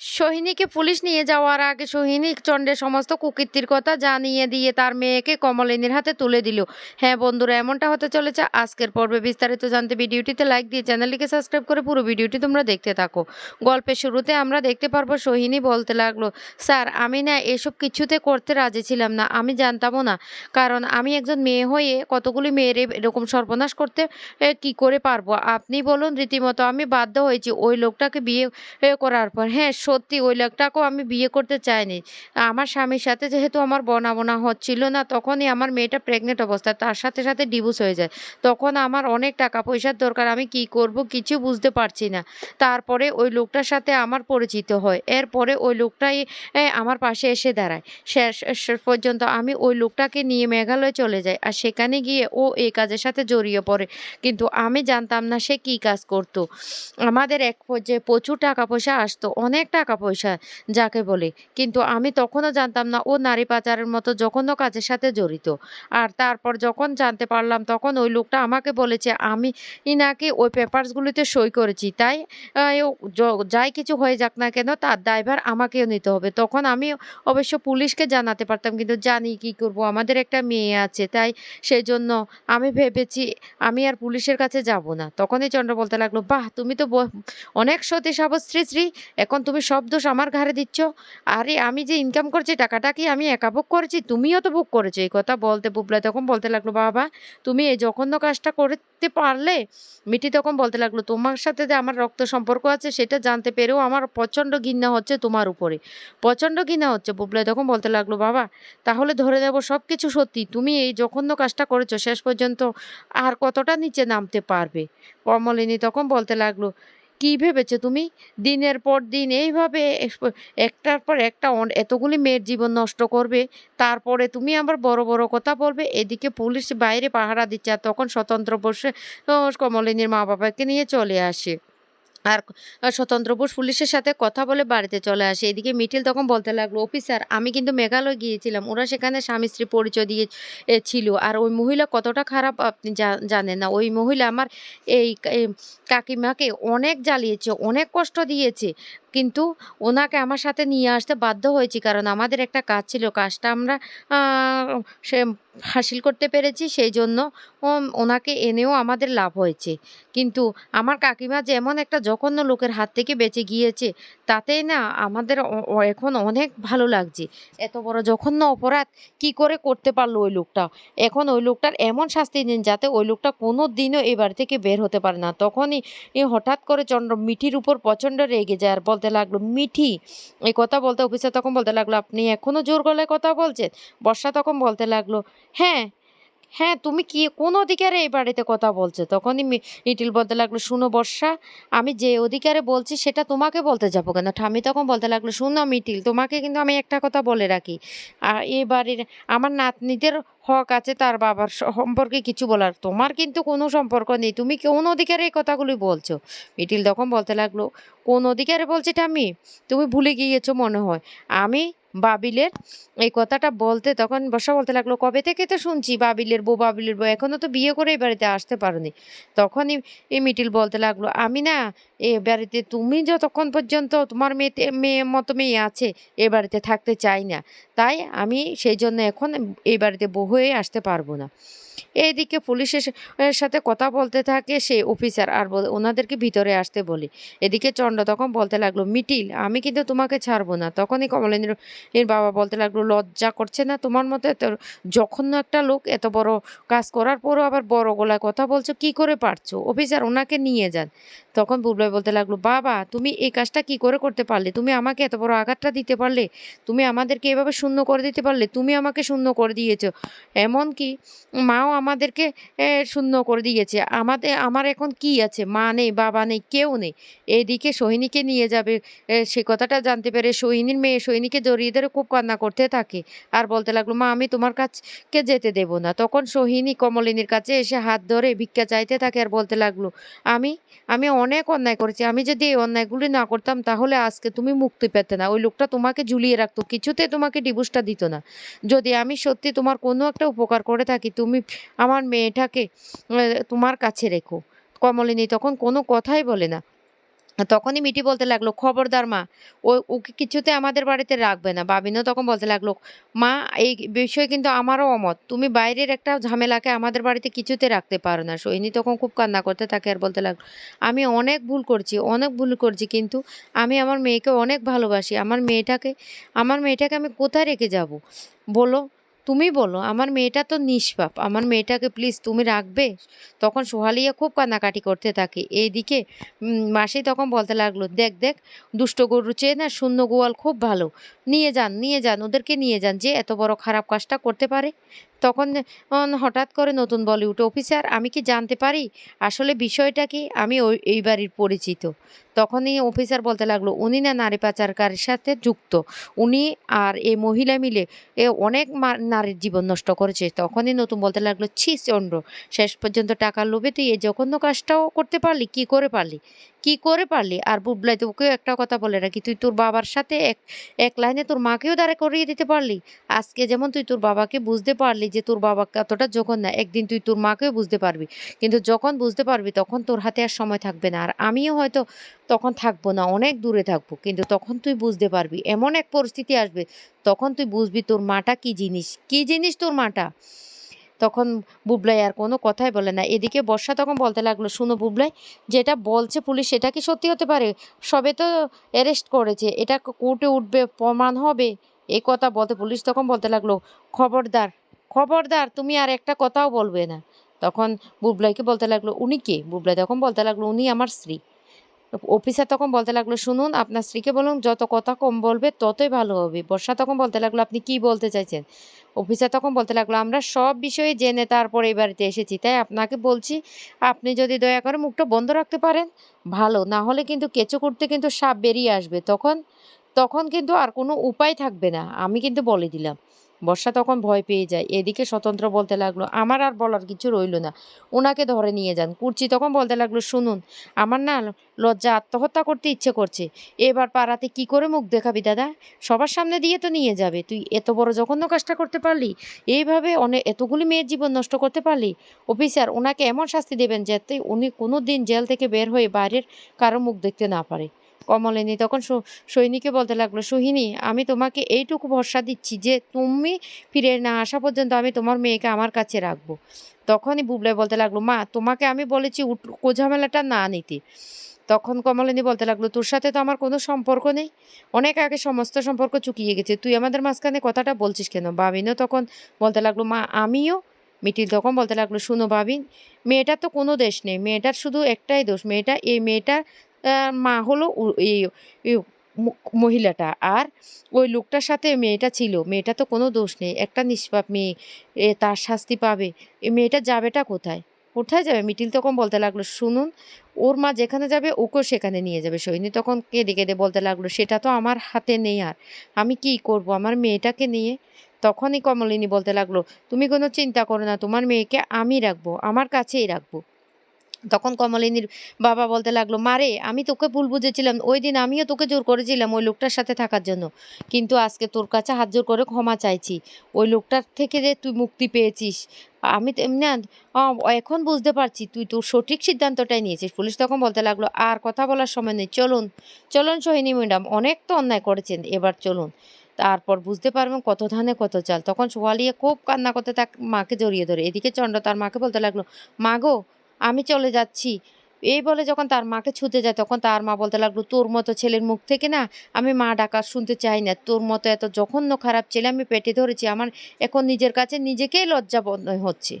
সোহিনীকে police নিয়ে যাওয়ার আগে সোহিনী চন্ডের সমস্ত কুকীর্তির কথা জানিয়ে দিয়ে তার মেয়েকে কমলিনীর হাতে তুলে দিল। হ্যাঁ বন্ধুরা, এমনটা হতে চলেছে। আজকের পর্বে বিস্তারিত জানতে ভিডিওটিতে লাইক দিয়ে চ্যানেলটিকে সাবস্ক্রাইব করে পুরো ভিডিওটি তোমরা দেখতে থাকো। গল্পের শুরুতে আমরা দেখতে পারব সোহিনী বলতে লাগল, স্যার, আমি না এসব কিছুতে করতে রাজি ছিলাম না। আমি জানতামও না। কারণ আমি একজন মেয়ে হয়ে কতগুলি মেয়ের এরকম সর্বনাশ করতে কি করে পারব? আপনি বলুন রীতিমতো আমি বাধ্য হয়েছি ওই লোকটাকে বিয়ে করার পর। হ্যাঁ সত্যি ওই লোকটাকেও আমি বিয়ে করতে চাইনি। আমার স্বামীর সাথে যেহেতু আমার বনা বনা হচ্ছিল না, তখনই আমার মেয়েটা প্রেগনেন্ট অবস্থায়, তার সাথে সাথে ডিভোর্স হয়ে যায়। তখন আমার অনেক টাকা পয়সার দরকার, আমি কি করব কিছু বুঝতে পারছি না। তারপরে ওই লোকটার সাথে আমার পরিচিত হয়। এরপরে ওই লোকটাই আমার পাশে এসে দাঁড়ায়। শেষ শেষ পর্যন্ত আমি ওই লোকটাকে নিয়ে মেঘালয় চলে যাই আর সেখানে গিয়ে ও এই কাজের সাথে জড়িয়ে পড়ে। কিন্তু আমি জানতাম না সে কি কাজ করতো। আমাদের এক পর্যায়ে প্রচুর টাকা পয়সা আসতো। অনেক টাকা পয়সা যাকে বলে। কিন্তু আমি তখনও জানতাম না, ও নারী পাচারের মতো জঘন্য কাজের সাথে জড়িত। আর তারপর যখন জানতে পারলাম, তখন ওই লোকটা আমাকে বলেছে, আমি নাকি ওই পেপারসগুলিতে সই করেছি। তাই যাই কিছু হয়ে যাক না কেন, তার দায়ভার আমাকেও নিতে হবে। তখন আমি অবশ্য পুলিশকে জানাতে পারতাম, কিন্তু জানি কি করব, আমাদের একটা মেয়ে আছে। তাই সেই জন্য আমি ভেবেছি, আমি আর পুলিশের কাছে যাব না। তখনই চন্দ্র বলতে লাগল, বাহ, তুমি তো অনেক সতী সাবশ্রী শ্রী এখন তুমি সব দোষ আমার ঘাড়ে দিচ্ছ? আরে, আমি যে ইনকাম করছি, টাকাটা কি আমি একা বুক করেছি? তুমিও তো বুক করেছ। এই কথা বলতে বুবলা তখন বলতে লাগল, বাবা, তুমি এই জঘন্য কাজটা করতে পারলে? মিটি তখন বলতে লাগল, তোমার সাথে যে আমার রক্ত সম্পর্ক আছে, সেটা জানতে পেরেও আমার প্রচণ্ড ঘৃণা হচ্ছে তোমার উপরে। প্রচণ্ড ঘৃণা হচ্ছে বুবলা তখন বলতে লাগল, বাবা, তাহলে ধরে নেব সব কিছু সত্যি। তুমি এই জঘন্য কাজটা করেছ, শেষ পর্যন্ত আর কতটা নিচে নামতে পারবে? কমলিনী তখন বলতে লাগল কি ভেবেছো তুমি? দিনের পর দিন এইভাবে একটার পর একটা এতগুলি মেয়ের জীবন নষ্ট করবে, তারপরে তুমি আবার বড় বড় কথা বলবে, এদিকে পুলিশ বাইরে পাহারা দিচ্ছে আর তখন স্বতন্ত্র বসে কমলিনীর মা বাবাকে নিয়ে চলে আসে। আর স্বতন্ত্র বোস পুলিশের সাথে কথা বলে বাড়িতে চলে আসে। এদিকে মিঠিল তখন বলতে লাগল অফিসার আমি কিন্তু মেঘালয় গিয়েছিলাম। ওরা সেখানে স্বামী স্ত্রী পরিচয় দিয়ে ছিল। আর ওই মহিলা কতটা খারাপ আপনি জানেন না। ওই মহিলা আমার এই কাকিমাকে অনেক জ্বালিয়েছে, অনেক কষ্ট দিয়েছে। কিন্তু ওনাকে আমার সাথে নিয়ে আসতে বাধ্য হয়েছি, কারণ আমাদের একটা কাজ ছিল, কাজটা আমরা সে হাসিল করতে পেরেছি, সেই জন্য ওনাকে এনেও আমাদের লাভ হয়েছে। কিন্তু আমার কাকিমা যে এমন একটা জঘন্য লোকের হাত থেকে বেঁচে গিয়েছে, তাতেই না আমাদের এখন অনেক ভালো লাগছে। এত বড় জঘন্য অপরাধ কি করে করতে পারল ওই লোকটা? এখন ওই লোকটার এমন শাস্তি দিন যাতে ওই লোকটা কোনো দিনও এবার থেকে বের হতে পারে না। তখনই হঠাৎ করে চন্দ্র মিঠির উপর প্রচণ্ড রেগে যায় আর বলতে লাগল, মিঠি, এই কথা বলতে অফিসার তখন বলতে লাগল, আপনি এখনও জোর গলায় কথা বলছেন? বর্ষা তখন বলতে লাগল হ্যাঁ হ্যাঁ তুমি কি কোন অধিকারে এই বাড়িতে কথা বলছো? তখনই মিঠিল বলতে লাগল, শুনো বর্ষা, আমি যে অধিকারে বলছি সেটা তোমাকে বলতে যাব কেন? ঠামি তখন বলতে লাগল, শুনো মিঠিল তোমাকে কিন্তু আমি একটা কথা বলে রাখি। আর এই বাড়ির আমার নাতনিদের হক আছে, তার বাবার সম্পর্কে কিছু বলার। তোমার কিন্তু কোনো সম্পর্ক নেই। তুমি কোন অধিকারে এই কথাগুলি বলছো? মিটিল তখন বলতে লাগল, কোন অধিকারে বলছি ঠামি তুমি ভুলে গিয়েছো মনে হয়। আমি বাবিলের এই কথাটা বলতে তখন বর্ষা বলতে লাগল, কবে থেকে তো শুনছি বাবিলের বউ বাবিলের বউ? এখনও তো বিয়ে করে এই বাড়িতে আসতে পারোনি। তখনই এই মিটিল বলতে লাগল, আমি না, এ বাড়িতে তুমি যতক্ষণ পর্যন্ত তোমার মেয়েতে, মেয়ে মতো মেয়ে আছে, এ বাড়িতে থাকতে চাই না। তাই আমি সেই জন্য এখন এই বাড়িতে বউ হয়ে আসতে পারব না। এইদিকে পুলিশের সাথে কথা বলতে থাকে সেই অফিসার আর ওনাদেরকে ভিতরে আসতে বলে। এদিকে চন্ড তখন বলতে লাগল, মিটিল, আমি কিন্তু তোমাকে ছাড়বো না। তখনই কমলেন্দ্র এর বাবা বলতে লাগল, লজ্জা করছে না তোমার মতো এত জঘন্য একটা লোক, এত বড় কাজ করার পরও আবার বড় গলায় কথা বলছো, কি করে পারছ? অফিসার, ওনাকে নিয়ে যান। তখন বুবলাই বলতে লাগল, বাবা, তুমি এই কাজটা কি করে করতে পারলে? তুমি আমাকে এত বড় আঘাতটা দিতে পারলে? তুমি আমাদেরকে এভাবে শূন্য করে দিতে পারলে? তুমি আমাকে শূন্য করে দিয়েছ। এমনকি মাও আমাদেরকে শূন্য করে দিয়েছে। আমাদের, আমার এখন কি আছে? মা নেই, বাবা নেই, কেউ নেই। এদিকে সোহিনীকে নিয়ে যাবে। সে কথাটা জানতে পেরে সোহিনীর মেয়ে সোহিনীকে জড়িয়ে ধরে খুব কান্না করতে থাকে। আর বলতে লাগল, মা, আমি তোমার কাছকে যেতে দেব না। তখন সোহিনী কমলিনীর কাছে এসে হাত ধরে ভিক্ষা চাইতে থাকে আর বলতে লাগল, আমি আমি অনেক অন্যায় করেছি। আমি যদি এই অন্যায়গুলি না করতাম, তাহলে আজকে তুমি মুক্তি পেতে না। ওই লোকটা তোমাকে ঝুলিয়ে রাখতো, কিছুতে তোমাকে ডিভোর্সটা দিত না। যদি আমি সত্যি তোমার কোনো একটা উপকার করে থাকি, তুমি আমার মেয়েটাকে তোমার কাছে রেখো। কমলিনী তখন কোনো কথাই বলে না। তখনই মিটি বলতে লাগল, খবরদার মা, ও, ওকে কিছুতে আমাদের বাড়িতে রাখবে না। বাবিনও তখন বলতে লাগল, মা, এই বিষয়ে কিন্তু আমারও অমত। তুমি বাইরের একটা ঝামেলাকে আমাদের বাড়িতে কিছুতে রাখতে পারো না। সৈনী তখন খুব কান্না করতে থাকে আর বলতে লাগল, আমি অনেক ভুল করছি, অনেক ভুল করছি, কিন্তু আমি আমার মেয়েকে অনেক ভালোবাসি। আমার মেয়েটাকে আমার মেয়েটাকে আমি কোথায় রেখে যাব? বলো তুমি বলো, আমার মেয়েটা তো নিষ্পাপ। আমার মেয়েটাকে প্লিজ তুমি রাখবে? তখন সোহালিয়া খুব কান্নাকাটি করতে থাকে। এইদিকে মাসি তখন বলতে লাগল, দেখ দেখ, দুষ্ট গরু চেয়ে না শূন্য গোয়াল খুব ভালো। নিয়ে যান নিয়ে যান, ওদেরকে নিয়ে যান, যে এত বড় খারাপ কাজটা করতে পারে। তখন হঠাৎ করে নতুন বলিউড অফিসার, আমি কি জানতে পারি? আসলে বিষয়টা কি? আমি ওই, এই বাড়ির পরিচিত। তখনই অফিসার বলতে লাগল, উনি না নারী পাচারকারীর সাথে যুক্ত। উনি আর এই মহিলা মিলে এ অনেক নারীর জীবন নষ্ট করেছে। তখনই নতুন বলতে লাগল, ছি, চন্দ্র, শেষ পর্যন্ত টাকার লোভে তুই এই জঘন্য কাজটাও করতে পারলি? কি করে পারলি? কি করে পারলি? আর বুবলাই, তোকেও একটা কথা বলে রাখি, তুই তোর বাবার সাথে এক এক লাইনে তোর মাকেও দাঁড়া করিয়ে দিতে পারলি। আজকে যেমন তুই তোর বাবাকে বুঝতে পারলি যে তোর বাবা কতটা যখন না একদিন তুই তোর মাকেও বুঝতে পারবি। কিন্তু যখন বুঝতে পারবি, তখন তোর হাতে আর সময় থাকবে না। আর আমিও হয়তো তখন থাকব না, অনেক দূরে থাকব। কিন্তু তখন তুই বুঝতে পারবি, এমন এক পরিস্থিতি আসবে, তখন তুই বুঝবি তোর মাটা কি জিনিস। কি জিনিস তোর মাটা? তখন বুবলাই আর কোনো কথাই বলে না। এদিকে বর্ষা তখন বলতে লাগল, শুনো বুবলাই, যেটা বলছে পুলিশ সেটা কি সত্যি হতে পারে? সবে তো অ্যারেস্ট করেছে, এটা কোর্টে উঠবে, প্রমাণ হবে? এই কথা বলতে পুলিশ তখন বলতে লাগল, খবরদার খবরদার, তুমি আর একটা কথাও বলবে না। তখন বুবলাইকে বলতে লাগল, উনি কে? বুবলাই তখন বলতে লাগল, উনি আমার স্ত্রী। অফিসার তখন বলতে লাগল, শুনুন, আপনার স্ত্রীকে বলুন, যত কথা কম বলবে, ততই ভালো হবে। বর্ষা তখন বলতে লাগল, আপনি কি বলতে চাইছেন? অফিসার তখন বলতে লাগল, আমরা সব বিষয়ে জেনে তারপর এই বাড়িতে এসেছি, তাই আপনাকে বলছি, আপনি যদি দয়া করে মুখটা বন্ধ রাখতে পারেন, ভালো। না হলে কিন্তু কেঁচো করতে কিন্তু সাপ বেরিয়ে আসবে। তখন তখন কিন্তু আর কোনো উপায় থাকবে না। আমি কিন্তু বলে দিলাম। বর্ষা তখন ভয় পেয়ে যায়। এদিকে স্বতন্ত্র বলতে লাগল, আমার আর বলার কিছু রইল না। ওনাকে ধরে নিয়ে যান। কুর্চি তখন বলতে লাগল, শুনুন, আমার না লজ্জা, আত্মহত্যা করতে ইচ্ছে করছে। এবার পাড়াতে কি করে মুখ দেখাবি দাদা? সবার সামনে দিয়ে তো নিয়ে যাবে। তুই এত বড় জঘন্য কাজটা করতে পারলি? এইভাবে অনেক এতগুলি মেয়ের জীবন নষ্ট করতে পারলি? অফিসার ওনাকে এমন শাস্তি দেবেন যাতে উনি কোনো দিন জেল থেকে বের হয়ে বাইরের কারও মুখ দেখতে না পারে। কমলিনী। তখন সৈনিকে বলতে লাগল সোহিনী আমি তোমাকে এইটুকু ভরসা দিচ্ছি যে তুমি ফিরে না আসা পর্যন্ত আমি তোমার মেয়েকে আমার কাছে রাখব। তখনই বুবলাই বলতে লাগল মা তোমাকে আমি বলেছি কোঝামেলাটা না নিতে। তখন কমলিনী বলতে লাগল তোর সাথে তো আমার কোনো সম্পর্ক নেই। অনেক আগে সমস্ত সম্পর্ক চুকিয়ে গেছে। তুই আমাদের মাঝখানে কথাটা বলছিস কেন? বাবিনও তখন বলতে লাগল মা আমিও? মিটিল তখন বলতে লাগল শুনো বাবিন মেয়েটার তো কোনো দেশ নেই। মেয়েটার শুধু একটাই দোষ। মেয়েটা এই মেয়েটার আহ, মা হলো এই মহিলাটা। আর ওই লোকটার সাথে মেয়েটা ছিল। মেয়েটা তো কোনো দোষ নেই। একটা নিষ্পাপ মেয়ে, এ তার শাস্তি পাবে। এই মেয়েটা যাবেটা কোথায়? কোথায় যাবে? মিটিল তখন বলতে লাগল, শুনুন, ওর মা যেখানে যাবে, ওকেও সেখানে নিয়ে যাবে। সৈনী তখন কেঁদে কেঁদে বলতে লাগল, সেটা তো আমার হাতে নেই আর। আমি কি করব? আমার মেয়েটাকে নিয়ে? তখনই কমলিনী বলতে লাগল, তুমি কোনো চিন্তা করো না। তোমার মেয়েকে আমি রাখব। আমার কাছেই রাখব। তখন কমলিনীর বাবা বলতে লাগল মারে আমি তোকে ভুল বুঝেছিলাম। ওই দিন আমিও তোকে জোর করেছিলাম ওই লোকটার সাথে থাকার জন্য। কিন্তু আজকে তোর কাছে হাত জোর করে ক্ষমা চাইছি। ওই লোকটার থেকে যে তুই মুক্তি পেয়েছিস, আমি আ- এখন বুঝতে পারছি, তুই তোর সঠিক সিদ্ধান্তটাই নিয়েছিস। পুলিশ তখন বলতে লাগল, আর কথা বলার সময় নেই। চলুন চলুন সোহিনী ম্যাডাম, অনেক তো অন্যায় করেছেন। এবার চলুন। তারপর বুঝতে পারবেন কত ধানে কত চাল। তখন সোয়ালিয়া খুব কান্না করতে তার মাকে জড়িয়ে ধরে। এদিকে চন্ড তার মাকে বলতে লাগল, মা গো আমি চলে যাচ্ছি। এই বলে যখন তার মাকে ছুতে যায়, তখন তার মা বলতে লাগল, তোর মতো ছেলের মুখ থেকে না আমি মা ডাকা শুনতে চাই না। তোর মতো এত জঘন্য খারাপ ছেলে আমি পেটে ধরেছি। আমার এখন নিজের কাছে নিজেকেই লজ্জা হচ্ছে।